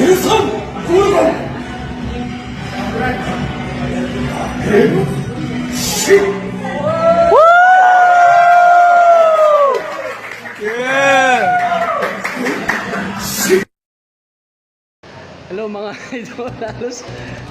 దేశం పూర్వం Hello mga idol, halos,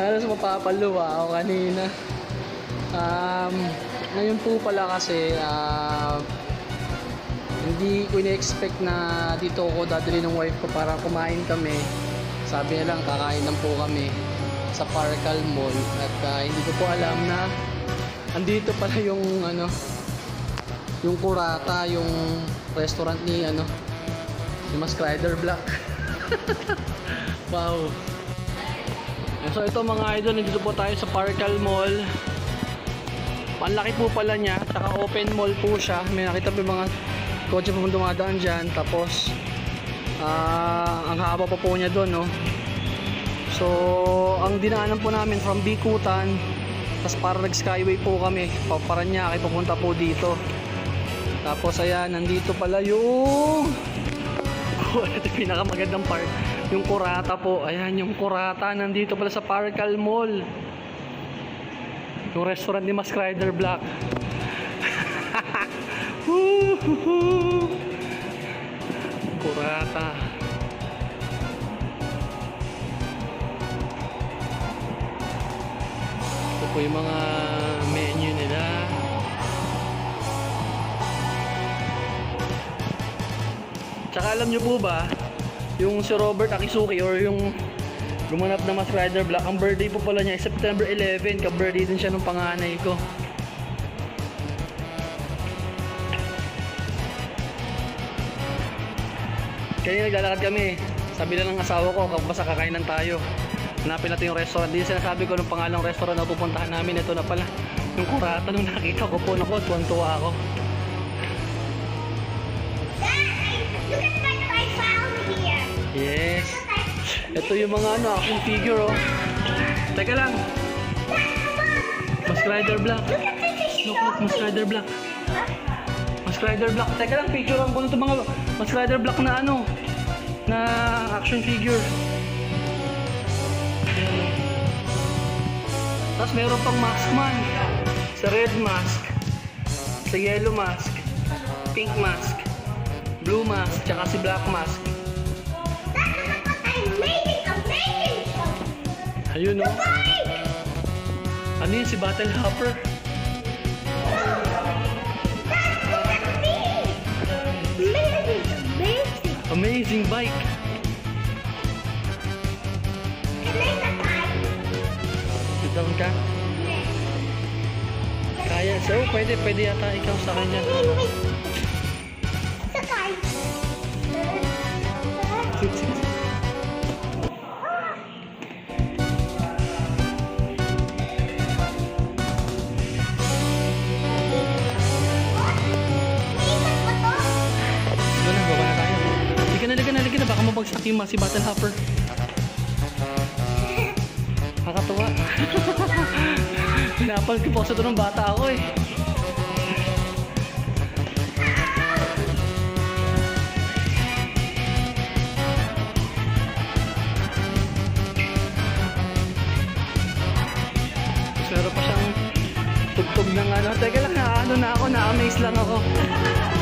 halos mapapaluwa ako kanina. Um, ngayon po pala kasi uh, hindi ko ina-expect na dito ako dadali ng wife ko para kumain kami sabi niya lang, kakain lang po kami sa Parcal Mall. At ah, hindi ko po alam na andito pala yung ano, yung Kurata, yung restaurant ni ano, ni Mas Rider Black. Wow. So ito mga idol, nandito po tayo sa Parcal Mall. Ang laki po pala niya, saka open mall po siya. May nakita po mga kotse po dumadaan dyan. Tapos, ah, ang haba pa po niya doon, no? So, ang dinaanan po namin from Bikutan, tapos para nag-skyway po kami, pa Paranaque, papunta po dito. Tapos ayan, nandito pala yung ito yung pinakamagandang part. Yung Kurata po. Ayan, yung Kurata. Nandito pala sa Parcal Mall. Yung restaurant ni Mas Rider Black. Kurata. Ito po yung mga menu nila. Tsaka alam nyo po ba, yung si Robert Akisuki or yung gumanap na Mas Rider Black, ang birthday po pala niya September 11, ka-birthday din siya ng panganay ko. Kaya naglalakad kami. Sabi lang ng asawa ko, basta kakainan tayo. Hanapin natin yung restaurant. Di sinasabi ko ng pangalang restaurant na pupuntahan namin. Ito na pala. Yung kurata nung nakita ko po. Naku, tuwan-tuwa ako. Yes. Ito yung mga ano, action figure oh. Teka lang. Mas Rider Black. Look, look, Mas Rider Black. Rider Black. Teka lang, picture ko nito mga Mas Rider Black na ano, na action figure. Tapos meron pang Maskman. Sa red mask. Sa yellow mask. Pink mask. Blue mask. Tsaka si black mask. Ayun oh. Ano yun si Battle Hopper? Amazing. Bike. Down ka? Kaya. So, pwede, pwede yata ikaw sa kanya. Yung si Battle Hopper. Nakakatuwa. Pinapal ko po sa ito ng bata ako eh. Meron pa siyang tugtog ng ano. Teka lang, na, ano na ako, na-amaze lang ako.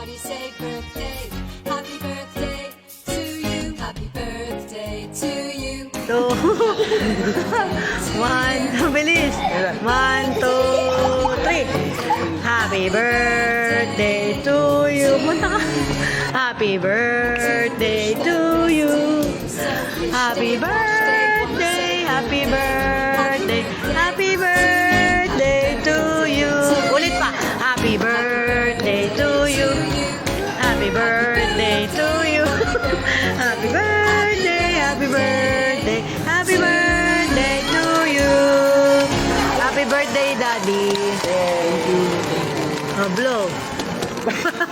what say? Birthday, happy birthday to you. Happy birthday to you. two, one, bilis. One, two, three. Happy birthday to you. Punta ka. Happy birthday to you. Happy birthday, happy birthday, Daddy. Thank you. Thank